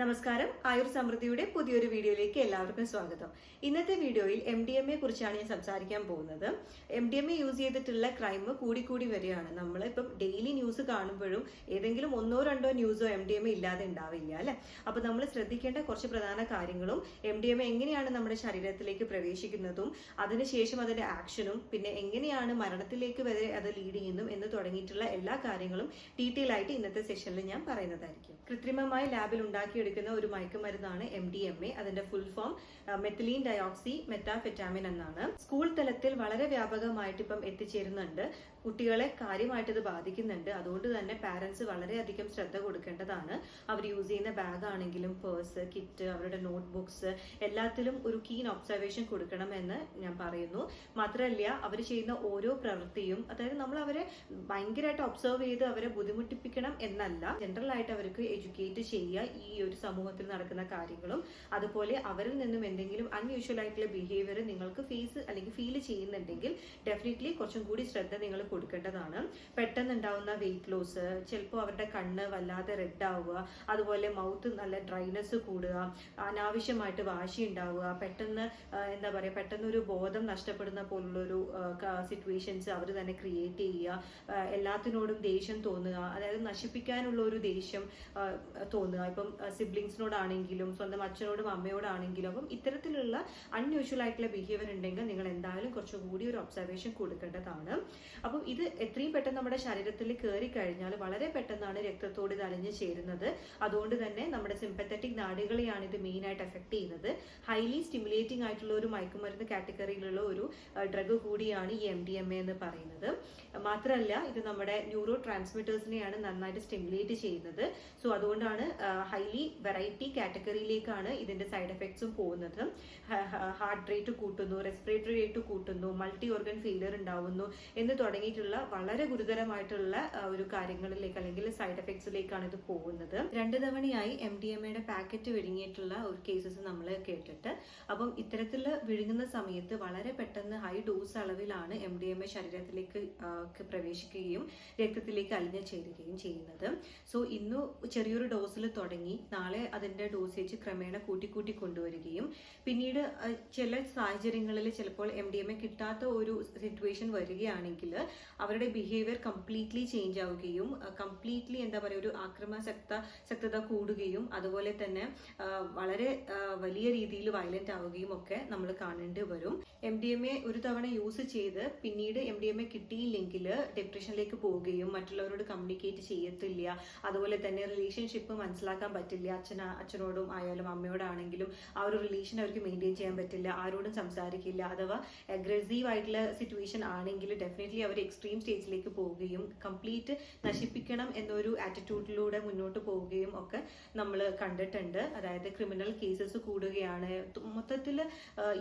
നമസ്കാരം. ആയുർ സമൃദ്ധിയുടെ പുതിയൊരു വീഡിയോയിലേക്ക് എല്ലാവർക്കും സ്വാഗതം. ഇന്നത്തെ വീഡിയോയിൽ എം ഡി എം എ കുറിച്ചാണ് ഞാൻ സംസാരിക്കാൻ പോകുന്നത്. M D M A use ചെയ്തിട്ടുള്ള ക്രൈം കൂടിക്കൂടി വരികയാണ്. നമ്മൾ ഇപ്പം ഡെയിലി ന്യൂസ് കാണുമ്പോഴും ഏതെങ്കിലും ഒന്നോ രണ്ടോ ന്യൂസോ എം ഡി എം എ ഇല്ലാതെ ഉണ്ടാവില്ല അല്ലെ? അപ്പൊ നമ്മൾ ശ്രദ്ധിക്കേണ്ട കുറച്ച് പ്രധാന കാര്യങ്ങളും എം ഡി എം എ എങ്ങനെയാണ് നമ്മുടെ ശരീരത്തിലേക്ക് പ്രവേശിക്കുന്നതും അതിനുശേഷം അതിന്റെ ആക്ഷനും പിന്നെ എങ്ങനെയാണ് മരണത്തിലേക്ക് വരെ അത് ലീഡ് ചെയ്യുന്നതും എന്ന് തുടങ്ങിയിട്ടുള്ള എല്ലാ കാര്യങ്ങളും ഡീറ്റെയിൽ ആയിട്ട് ഇന്നത്തെ സെഷനിൽ ഞാൻ പറയുന്നതായിരിക്കും. കൃത്രിമമായി ലാബിൽ ഉണ്ടാക്കിയെടുക്കുന്ന ഒരു മയക്കുമരുന്നാണ് എം ഡി എം എ അതിന്റെ full form methylene dioxy methamphetamine എന്നാണ്. സ്കൂൾ തലത്തിൽ വളരെ വ്യാപകമായിട്ട് ഇപ്പം എത്തിച്ചേരുന്നുണ്ട്. കുട്ടികളെ കാര്യമായിട്ട് ഇത് ബാധിക്കുന്നുണ്ട്. അതുകൊണ്ട് തന്നെ പാരന്റ്സ് വളരെയധികം ശ്രദ്ധ കൊടുക്കേണ്ടതാണ്. അവർ യൂസ് ചെയ്യുന്ന ബാഗ് ആണെങ്കിലും പേഴ്സ് കിറ്റ് അവരുടെ നോട്ട്ബുക്സ് എല്ലാത്തിലും ഒരു കീൻ ഒബ്സർവേഷൻ കൊടുക്കണമെന്ന് ഞാൻ പറയുന്നു. മാത്രമല്ല അവർ ചെയ്യുന്ന ഓരോ പ്രവൃത്തിയും അതായത് നമ്മൾ അവരെ ഭയങ്കരമായിട്ട് ഒബ്സർവ് ചെയ്ത് അവരെ ബുദ്ധിമുട്ടിപ്പിക്കണം എന്നല്ല. ജനറൽ ആയിട്ട് അവർക്ക് എഡ്യൂക്കേറ്റ് ചെയ്യുക ഈ ഒരു സമൂഹത്തിൽ നടക്കുന്ന കാര്യങ്ങളും അതുപോലെ അവരിൽ നിന്നും എന്തെങ്കിലും അൺയൂഷ്വൽ ആയിട്ടുള്ള ബിഹേവിയർ നിങ്ങൾക്ക് ഫേസ് അല്ലെങ്കിൽ ഫീൽ ചെയ്യുന്നുണ്ടെങ്കിൽ ഡെഫിനറ്റ്ലി കുറച്ചും കൂടി ശ്രദ്ധ നിങ്ങൾ കൊടുക്കേണ്ടതാണ്. പെട്ടെന്ന് ഉണ്ടാവുന്ന വെയിറ്റ് ലോസ് ചിലപ്പോൾ അവരുടെ കണ്ണ് വല്ലാതെ റെഡ് ആവുക അതുപോലെ മൗത്ത് നല്ല ഡ്രൈനെസ് കൂടുക അനാവശ്യമായിട്ട് വാശി ഉണ്ടാവുക പെട്ടെന്ന് എന്താ പറയുക പെട്ടെന്ന് ഒരു ബോധം നഷ്ടപ്പെടുന്ന പോലുള്ളൊരു സിറ്റുവേഷൻസ് അവർ തന്നെ ക്രിയേറ്റ് ചെയ്യുക എല്ലാത്തിനോടും ദേഷ്യം തോന്നുക അതായത് നശിപ്പിക്കാനുള്ള ഒരു ദേഷ്യം തോന്നുക. ഇപ്പം സിബ്ലിങ്സിനോടാണെങ്കിലും സ്വന്തം അച്ഛനോടും അമ്മയോടാണെങ്കിലും അപ്പം ഇത്തരത്തിലുള്ള അൺയൂഷ്വൽ ആയിട്ടുള്ള ബിഹേവിയർ ഉണ്ടെങ്കിൽ നിങ്ങൾ എന്തായാലും കുറച്ചുകൂടി ഒരു ഒബ്സർവേഷൻ കൊടുക്കേണ്ടതാണ്. അപ്പം ഇത് എത്രയും പെട്ടെന്ന് നമ്മുടെ ശരീരത്തിൽ കയറി കഴിഞ്ഞാൽ വളരെ പെട്ടെന്നാണ് രക്തത്തോട് ഇത് അലിഞ്ഞു ചേരുന്നത്. അതുകൊണ്ട് തന്നെ നമ്മുടെ സിമ്പത്തറ്റിക് നാടുകളെയാണ് ഇത് മെയിൻ ആയിട്ട് എഫക്ട് ചെയ്യുന്നത്. ഹൈലി സ്റ്റിമുലേറ്റിംഗ് ആയിട്ടുള്ള ഒരു മയക്കുമരുന്ന് കാറ്റഗറിയിലുള്ള ഒരു ഡ്രഗ് കൂടിയാണ് ഈ എം ഡി എം എ എന്ന് പറയുന്നത്. മാത്രമല്ല ഇത് നമ്മുടെ ന്യൂറോ ട്രാൻസ്മിറ്റേഴ്സിനെയാണ് നന്നായിട്ട് സ്റ്റിമുലേറ്റ് ചെയ്യുന്നത്. സോ അതുകൊണ്ടാണ് ഹൈലി വെറൈറ്റി കാറ്റഗറിയിലേക്കാണ് ഇതിന്റെ സൈഡ് എഫക്ട്സും പോകുന്നത്. ഹാർട്ട് റേറ്റ് കൂട്ടുന്നു റെസ്പിറേറ്ററി റേറ്റ് കൂട്ടുന്നു മൾട്ടി ഓർഗൻ ഫെയിലർ ഉണ്ടാവുന്നു എന്ന് തുടങ്ങിയിട്ടുള്ള വളരെ ഗുരുതരമായിട്ടുള്ള ഒരു കാര്യങ്ങളിലേക്ക് അല്ലെങ്കിൽ സൈഡ് എഫക്ട്സിലേക്കാണ് ഇത് പോകുന്നത്. രണ്ട് തവണയായി എം ഡി എം എയുടെ പാക്കറ്റ് വിഴുങ്ങിയിട്ടുള്ള ഒരു കേസസ് നമ്മൾ കേട്ടിട്ട്. അപ്പം ഇത്തരത്തിൽ വിഴുങ്ങുന്ന സമയത്ത് വളരെ പെട്ടെന്ന് ഹൈ ഡോസ് അളവിലാണ് എം ഡി എം എ ശരീരത്തിലേക്ക് പ്രവേശിക്കുകയും രക്തത്തിലേക്ക് അലിഞ്ഞു ചേരുകയും ചെയ്യുന്നത്. സോ ഇന്ന് ചെറിയൊരു ഡോസിൽ തുടങ്ങി. നാളെ അതിന്റെ ഡോസേജ് ക്രമേണ കൂട്ടിക്കൂട്ടി കൊണ്ടുവരികയും. പിന്നീട് ചില സാഹചര്യങ്ങളിൽ ചിലപ്പോൾ എം ഡി എം എ കിട്ടാത്ത ഒരു സിറ്റുവേഷൻ വരികയാണെങ്കിൽ അവരുടെ ബിഹേവിയർ കംപ്ലീറ്റ്ലി ചേഞ്ച് ആവുകയും കംപ്ലീറ്റ്ലി എന്താ പറയുക ഒരു ആക്രമണശക്ത ശക്തത കൂടുകയും അതുപോലെ തന്നെ വളരെ വലിയ രീതിയിൽ വയലന്റ് ആവുകയും ഒക്കെ നമ്മൾ കാണേണ്ടി വരും. എം ഡി എം എ ഒരു തവണ യൂസ് ചെയ്ത് പിന്നീട് എം ഡി എം എ കിട്ടിയില്ലെങ്കിൽ ഡിപ്രഷനിലേക്ക് പോവുകയും മറ്റുള്ളവരോട് കമ്മ്യൂണിക്കേറ്റ് ചെയ്യത്തില്ല. അതുപോലെ തന്നെ റിലേഷൻഷിപ്പ് മനസ്സിലാക്കാൻ പറ്റില്ല. അച്ഛന അച്ഛനോടും ആയാലും അമ്മയോടാണെങ്കിലും ആ ഒരു റിലേഷൻ അവർക്ക് മെയിന്റെയിൻ ചെയ്യാൻ പറ്റില്ല. ആരോടും സംസാരിക്കില്ല. അഥവാ അഗ്രസീവ് ആയിട്ടുള്ള സിറ്റുവേഷൻ ആണെങ്കിൽ ഡെഫിനറ്റ്ലി അവർ എക്സ്ട്രീം സ്റ്റേജിലേക്ക് പോവുകയും കംപ്ലീറ്റ് നശിപ്പിക്കണം എന്നൊരു ആറ്റിറ്റ്യൂഡിലൂടെ മുന്നോട്ട് പോവുകയും ഒക്കെ നമ്മൾ കണ്ടിട്ടുണ്ട്. അതായത് ക്രിമിനൽ കേസസ് കൂടുകയാണ്. മൊത്തത്തിൽ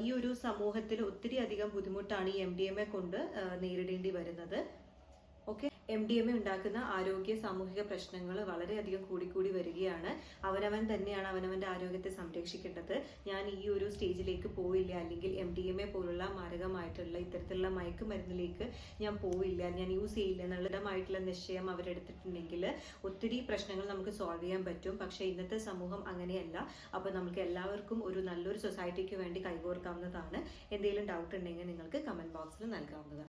ഈ ഒരു സമൂഹത്തിൽ ഒത്തിരി അധികം ബുദ്ധിമുട്ടാണ് ഈ എം ഡി എം എ കൊണ്ട് നേരിടേണ്ടി വരുന്നത്. എം ഡി എം എ ഉണ്ടാക്കുന്ന ആരോഗ്യ സാമൂഹിക പ്രശ്നങ്ങൾ വളരെയധികം കൂടിക്കൂടി വരികയാണ്. അവനവൻ തന്നെയാണ് അവനവന്റെ ആരോഗ്യത്തെ സംരക്ഷിക്കേണ്ടത്. ഞാൻ ഈ ഒരു സ്റ്റേജിലേക്ക് പോയില്ല. അല്ലെങ്കിൽ എം ഡി എം എ പോലുള്ള മാരകമായിട്ടുള്ള ഇത്തരത്തിലുള്ള മയക്കുമരുന്നിലേക്ക് ഞാൻ പോയില്ല. ഞാൻ യൂസ് ചെയ്യില്ല. എന്നുള്ളതമായിട്ടുള്ള നിശ്ചയം അവരെടുത്തിട്ടുണ്ടെങ്കിൽ ഒത്തിരി പ്രശ്നങ്ങൾ നമുക്ക് സോൾവ് ചെയ്യാൻ പറ്റും. പക്ഷേ ഇന്നത്തെ സമൂഹം അങ്ങനെയല്ല. അപ്പോൾ നമുക്ക് എല്ലാവർക്കും ഒരു നല്ലൊരു സൊസൈറ്റിക്ക് വേണ്ടി കൈകോർക്കാവുന്നതാണ്. എന്തെങ്കിലും ഡൗട്ട് ഉണ്ടെങ്കിൽ നിങ്ങൾക്ക് കമന്റ് ബോക്സിൽ നൽകാവുന്നതാണ്.